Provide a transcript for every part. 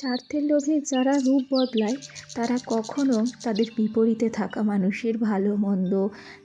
স্বার্থের লোভে যারা রূপ বদলায়, তারা কখনো তাদের বিপরীতে থাকা মানুষের ভালো, মন্দ,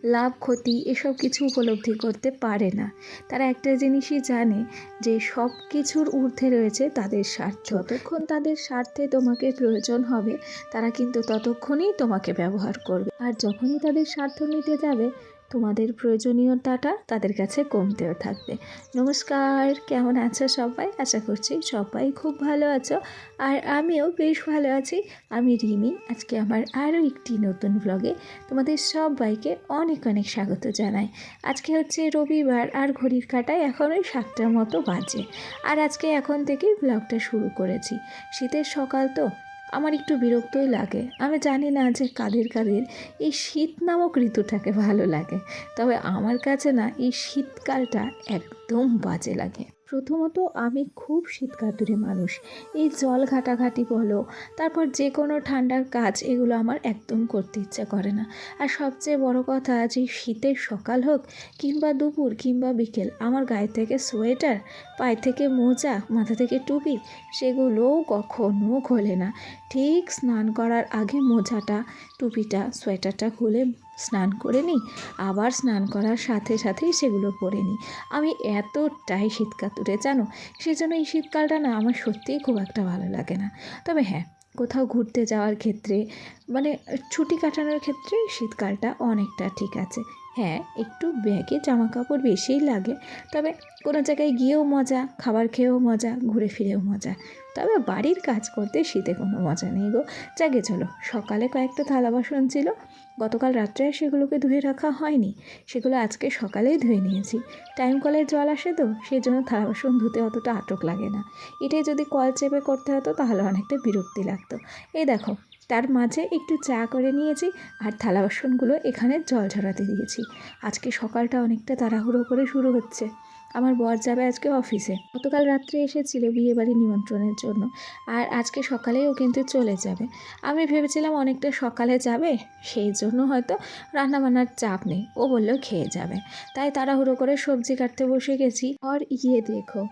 লাভ, ক্ষতি এসব কিছু উপলব্ধি করতে পারে না। তারা একটা জিনিসই জানে যে সব কিছুর ঊর্ধ্বে রয়েছে তাদের স্বার্থ। যতক্ষণ তাদের স্বার্থে তোমাকে প্রয়োজন হবে, তারা কিন্তু ততক্ষণেই তোমাকে ব্যবহার করবে। আর যখনই তাদের স্বার্থ মিটে যাবে তোমাদের প্রয়োজনীয়তাটা তাদের কাছে কমতেও থাকবে। নমস্কার, কেমন আছো সবাই? আশা করছি সবাই খুব ভালো আছো। আর আমিও বেশ ভালো আছি। আমি রিমি, আজকে আমার আরও একটি নতুন ব্লগে তোমাদের সবাইকে অনেক অনেক স্বাগত জানাই। আজকে হচ্ছে রবিবার আর ঘড়ির কাটায় এখন ওই সাতটার মতো বাজে। আর আজকে এখন থেকেই ব্লগটা শুরু করেছি। শীতের সকাল তো আমার একটু বিরক্তই লাগে। আমি জানি না যে কাদের কাদের এই শীত নামক ঋতুটাকে ভালো লাগে। তবে আমার কাছে না এই শীতকালটা একদম বাজে লাগে। প্রথমত আমি খুব শীতকাতুরে মানুষ। এই জল ঘাটাঘাটি বলো, তারপর যে কোনো ঠান্ডার কাজ এগুলো আমার একদম করতে ইচ্ছে করে না। আর সবচেয়ে বড় কথা যে শীতের সকাল হোক কিংবা দুপুর কিংবা বিকেল, আমার গায়ে থেকে সোয়েটার, পায়ে থেকে মোজা, মাথা থেকে টুপি, সেগুলোও কখনো খোলে না। ঠিক স্নান করার আগে মোজাটা টুপিটা, সোয়েটারটা খুলে স্নান করে নিই। আবার স্নান করার সাথে সাথেই সেগুলো পরে নিই। আমি এতটাই শীতকাল তুলে জানো? সেজন্য এই শীতকালটা না আমার সত্যিই খুব একটা ভালো লাগে না। তবে হ্যাঁ কোথাও ঘুরতে যাওয়ার ক্ষেত্রে মানে ছুটি কাটানোর ক্ষেত্রে শীতকালটা অনেকটা ঠিক আছে। হ্যাঁ একটু ব্যাগে জামা কাপড় বেশিই লাগে, তবে কোনো জায়গায় গিয়েও মজা, খাবার খেয়েও মজা, ঘুরে ফিরেও মজা। তবে বাড়ির কাজ করতে শীতে কোনো মজা নেই গো। জাগে চলো, সকালে কয়েকটা থালা বাসন ছিল, গতকাল রাত্রে সেগুলোকে ধুয়ে রাখা হয়নি। সেগুলো আজকে সকালেই ধুয়ে নিয়েছি। টাইম কলের জল আসে তো, সেই জন্য থালা বাসন ধুতে অতটা আটক লাগে না। এটাই যদি কল চেপে করতে হতো, তাহলে অনেকটা বিরক্তি লাগতো। এই দেখো তার মাঝে একটু চা করে নিয়েছি আর থালা বাসনগুলো এখানে জল ঝরাতে দিয়েছি। আজকে সকালটা অনেকটা তাড়াহুড়ো করে শুরু হচ্ছে। আমার বর যাবে আজকে অফিসে। গতকাল রাত্রে এসেছিল বিয়েবাড়ি নিমন্ত্রণের জন্য আর আজকে সকালেই ও কিন্তু চলে যাবে। আমি ভেবেছিলাম অনেকটা সকালে যাবে, সেই জন্য হয়তো রান্নাবান্নার চাপ নেই। ও বলল খেয়ে যাবে। তাই তাড়াহুড়ো করে সবজি কাটতে বসে গেছি। আর ইয়ে দেখো।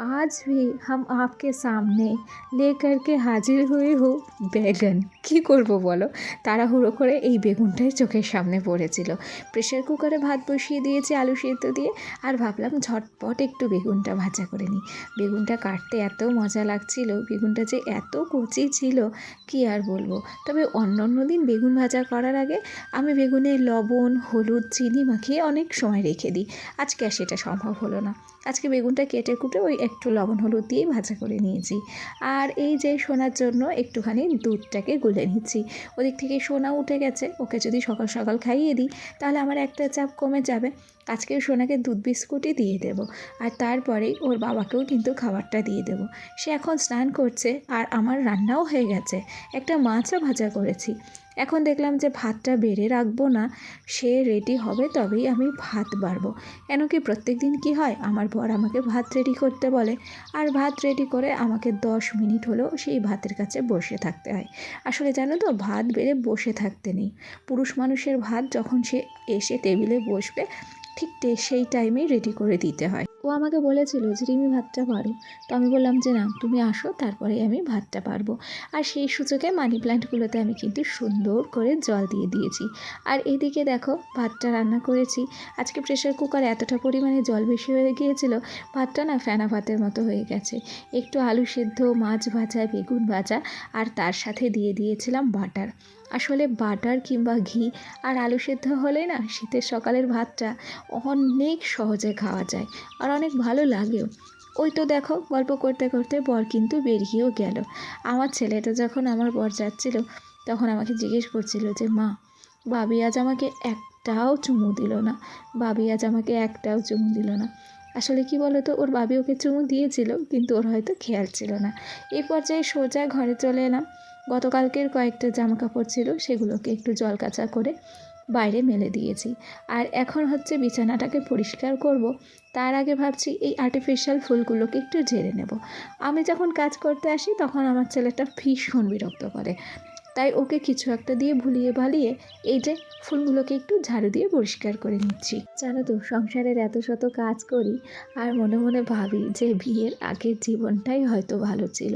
आज भी हम आपके सामने लेकर के হাজির হয়ে হো বেগুন কী করব বলো তাড়াহুড়ো করে এই বেগুনটাই চোখের সামনে পড়েছিল প্রেশার কুকারে ভাত বসিয়ে দিয়েছি আলু সেদ্ধ দিয়ে আর ভাবলাম ঝটপট একটু বেগুনটা ভাজা করে নিই বেগুনটা কাটতে এত মজা লাগছিল বেগুনটা যে এত কচি ছিল কি আর বলবো তবে অন্য অন্য দিন বেগুন ভাজা করার আগে আমি বেগুনে লবণ হলুদ চিনি মাখিয়ে অনেক সময় রেখে দিই আজকে আর সেটা সম্ভব হলো না আজকে বেগুনটা কেটে কুটে ওই একটু লবণ হলুদ দিয়ে ভাজা করে নিয়েছি। আর এই যে সোনার জন্য একটুখানি দুধটাকে গুলে নিচ্ছি। ওদিক থেকে সোনা উঠে গেছে, ওকে যদি সকাল সকাল খাইয়ে দিই, তাহলে আমার একটা চাপ কমে যাবে। আজকে সোনাকে দুধ বিস্কুটই দিয়ে দেব। আর তারপরেই ওর বাবাকেও কিন্তু খাবারটা দিয়ে দেব। সে এখন স্নান করছে আর আমার রান্নাও হয়ে গেছে। একটা মাছও ভাজা করেছি। এখন দেখলাম যে ভাতটা বেড়ে রাখব না, সে রেডি হবে তবেই আমি ভাত বাড়বো। কেন কি প্রত্যেক দিন কী হয়? আমার বর আমাকে ভাত রেডি করতে বলে। আর ভাত রেডি করে আমাকে দশ মিনিট হলেও সেই ভাতের কাছে বসে থাকতে হয়। আসলে জানো তো, ভাত বেড়ে বসে থাকতে নেই। পুরুষ মানুষের ভাত যখন সে এসে টেবিলে বসবে, ঠিক সেই টাইমেই রেডি করে দিতে হয়। ও আমাকে বলেছিল যে, রিমি, ভাতটা পারো তো আমি বললাম যে, না, তুমি আসো, তারপরে আমি ভাতটা পারব। আর সেই সুযোগে মানি প্ল্যান্টগুলোতে আমি কিন্তু সুন্দর করে জল দিয়ে দিয়েছি। আর এদিকে দেখো, ভাতটা রান্না করেছি। আজকে প্রেশার কুকার এতটা পরিমাণে জল বেশি হয়ে গিয়েছিল, ভাতটা না ফেনা ভাতের মতো হয়ে গেছে। একটু আলু সেদ্ধ, মাছ ভাজা, বেগুন ভাজা, আর তার সাথে দিয়ে দিয়েছিলাম বাটার আসলে বাটার কিংবা ঘি আর আলু সেদ্ধ হলে না শীতের সকালের ভাতটা অনেক সহজে খাওয়া যায় আর অনেক ভালো লাগেও। ওই তো দেখো, গল্প করতে করতে বর কিন্তু বেরিয়েও গেল। আমার ছেলেটা যখন আমার বর যাচ্ছিল, তখন আমাকে জিজ্ঞেস করছিল যে, মা, বাবি আজ আমাকে একটাও চুমু দিল না। বাবি আজ আমাকে একটাও চুমু দিল না। আসলে কি বলতো, ওর বাবি ওকে চুমু দিয়েছিল, কিন্তু ওর হয়তো খেয়াল ছিল না। এই পর্যায়ে সোজা ঘরে চলে এলাম। গতকালকের কয়েকটা জামা কাপড় ছিল, সেগুলোকে একটু জল কাচা করে বাইরে মেলে দিয়েছি। আর এখন হচ্ছে বিছানাটাকে পরিষ্কার করব। তার আগে ভাবছি এই আর্টিফিশিয়াল ফুলগুলোকে একটু ঝেড়ে নেব। আমি যখন কাজ করতে আসি, তখন আমার ছেলেটা ভীষণ বিরক্ত করে। তাই ওকে কিছু একটা দিয়ে ভুলিয়ে ভালিয়ে এই যে ফুলগুলোকে একটু ঝাড়ু দিয়ে পরিষ্কার করে নিচ্ছি। জানো তো, সংসারের এত শত কাজ করি আর মনে মনে ভাবি যে বিয়ের আগের জীবনটাই হয়তো ভালো ছিল।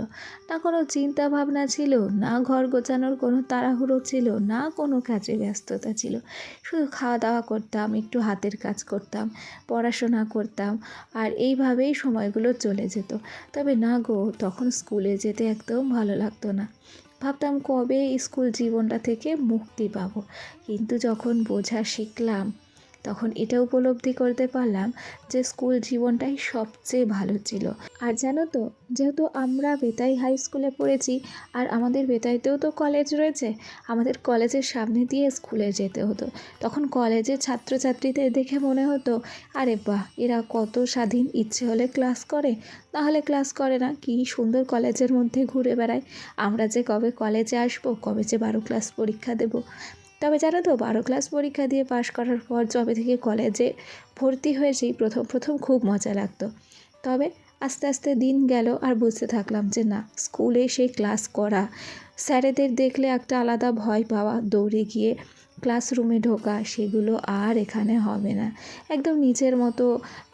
না কোনো চিন্তা ভাবনা ছিল, না ঘর গোছানোর কোনো তাড়াহুড়ো ছিল, না কোনো কাজে ব্যস্ততা ছিল। শুধু খাওয়া দাওয়া করতাম, একটু হাতের কাজ করতাম, পড়াশোনা করতাম আর এইভাবেই সময়গুলো চলে যেত। তবে না গো, তখন স্কুলে যেতে একদম ভালো লাগতো না। ভাবতাম কবে স্কুল জীবনটা থেকে মুক্তি পাবো। কিন্তু যখন বোঝা শিখলাম তখন এটা উপলব্ধি করতে পারলাম যে স্কুল জীবনটাই সবচেয়ে ভালো ছিল। আর জানো তো, যেহেতু আমরা বেতাই হাই স্কুলে পড়েছি, আর আমাদের বেতাইতেও তো কলেজ রয়েছে, আমাদের কলেজের সামনে দিয়ে স্কুলে যেতে হতো। তখন কলেজের ছাত্রছাত্রীদের দেখে মনে হতো, আরে বাহ, এরা কত স্বাধীন, ইচ্ছে হলে ক্লাস করে। নাহলে ক্লাস করে না, কি সুন্দর কলেজের মধ্যে ঘুরে বেড়ায়। আমরা যে কবে কলেজে আসব, কবে যে বারো ক্লাস পরীক্ষা দেব। তবে জানো তো, বারো ক্লাস পরীক্ষা দিয়ে পাশ করার পর যবে থেকে কলেজে ভর্তি হয়েছি প্রথম প্রথম খুব মজা লাগতো। তবে আস্তে আস্তে দিন গেল আর বুঝতে থাকলাম যে না স্কুলে সেই ক্লাস করা, স্যারেদের দেখলে একটা আলাদা ভয় পাওয়া, দৌড়ে গিয়ে ক্লাসরুমে ঢোকা, সেগুলো আর এখানে হবে না। একদম নিজের মতো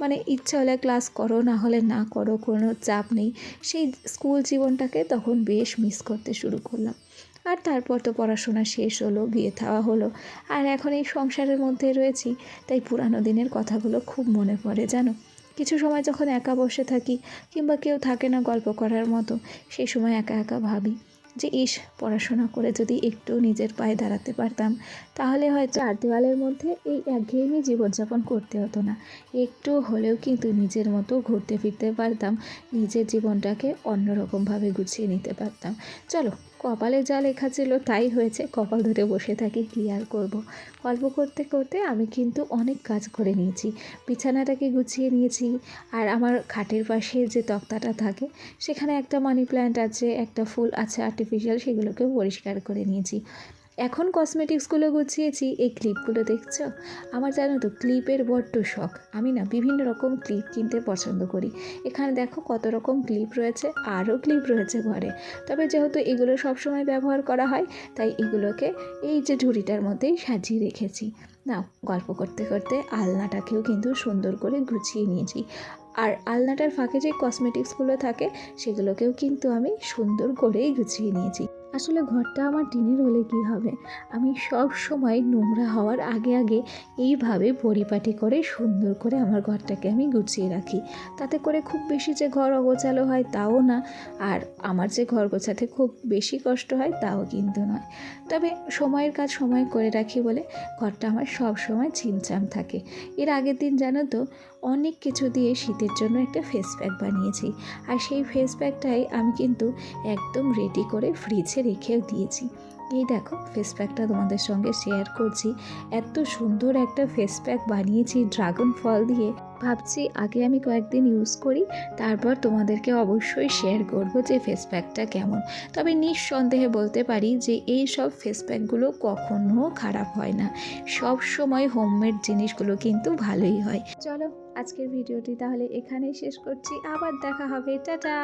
মানে ইচ্ছা হলে ক্লাস করো, না হলে না করো, কোনো চাপ নেই। সেই স্কুল জীবনটাকে তখন বেশ মিস করতে শুরু করলাম। আর তারপর তো পড়াশোনা শেষ হলো, বিয়ে থাওয়া হলো। আর এখন এই সংসারের মধ্যে রয়েছি, তাই পুরানো দিনের কথাগুলো খুব মনে পড়ে, জানো? কিছু সময় যখন একা বসে থাকি, কিংবা কেউ থাকে না গল্প করার মতো সেই সময় একা একা ভাবি যে, ইস, পড়াশোনা করে যদি একটু নিজের পায়ে দাঁড়াতে পারতাম, তাহলে হয়তো চার দেওয়ালের মধ্যে এই একঘেয়েমি জীবনযাপন করতে হতো না। একটু হলেও কিন্তু নিজের মতো ঘুরতে ফিরতে পারতাম, নিজের জীবনটাকে অন্যরকমভাবে গুছিয়ে নিতে পারতাম। চলো কপালে যা লেখা ছিল তাই হয়েছে। কপাল ধরে বসে থাকি, কী আর করব? গল্প করতে করতে আমি কিন্তু অনেক কাজ করে নিয়েছি। বিছানাটাকে গুছিয়ে নিয়েছি আর আমার খাটের পাশে যে তক্তাটা থাকে, সেখানে একটা মানি প্ল্যান্ট আছে, একটা ফুল আছে আর্টিফিশিয়াল সেগুলোকেও পরিষ্কার করে নিয়েছি। এখন কসমেটিক্সগুলো গুছিয়েছি, এই ক্লিপগুলো দেখছ? আমার জানো তো, ক্লিপের বড্ড শখ। আমি না বিভিন্ন রকম ক্লিপ কিনতে পছন্দ করি। এখানে দেখো কত রকম ক্লিপ রয়েছে, আরও ক্লিপ রয়েছে ঘরে। তবে যেহেতু এগুলো সবসময় ব্যবহার করা হয়, তাই এগুলোকে এই যে ঝুড়িটার মধ্যেই সাজিয়ে রেখেছি। নাও, গল্প করতে করতে আলনাটাকেও কিন্তু সুন্দর করে গুছিয়ে নিয়েছি। আর আলনাটার ফাঁকে যে কসমেটিক্সগুলো থাকে, সেগুলোকেও কিন্তু আমি সুন্দর করেই গুছিয়ে নিয়েছি। আসলে ঘরটা আমার টিনের হলে কি হবে? আমি সব সময় নোংরা হওয়ার আগে আগে এইভাবে পরিপাটি করে সুন্দর করে আমার ঘরটাকে আমি গুছিয়ে রাখি। তাতে করে খুব বেশি যে ঘর অগোছালো হয় তাও না, আর আমার যে ঘর গোছাতে খুব বেশি কষ্ট হয় তাও কিন্তু নয়। তবে সময়ের কাজ সময় করে রাখি বলে ঘরটা আমার সব সময় ছিমছাম থাকে। এর আগের দিন জানো তো, অনেক কিছু দিয়ে শীতের জন্য একটা ফেস প্যাক বানিয়েছি। আর সেই ফেস প্যাকটাই আমি কিন্তু একদম রেডি করে ফ্রিজে রেখেও দিয়েছি। এই দেখো ফেস প্যাকটা তোমাদের সঙ্গে শেয়ার করছি। এত সুন্দর একটা ফেস প্যাক বানিয়েছি ড্রাগন ফল দিয়ে। ভাবছি আগে আমি কয়েকদিন ইউজ করি, তারপর তোমাদেরকে অবশ্যই শেয়ার করব যে ফেস প্যাকটা কেমন। তবে নিঃসন্দেহে বলতে পারি যে এই সব ফেস প্যাকগুলো কখনো খারাপ হয় না। সব সময় হোমমেড জিনিসগুলো কিন্তু ভালোই হয়। চলো, আজকের ভিডিওটি তাহলে এখানেই শেষ করছি। আবার দেখা হবে। টাটা!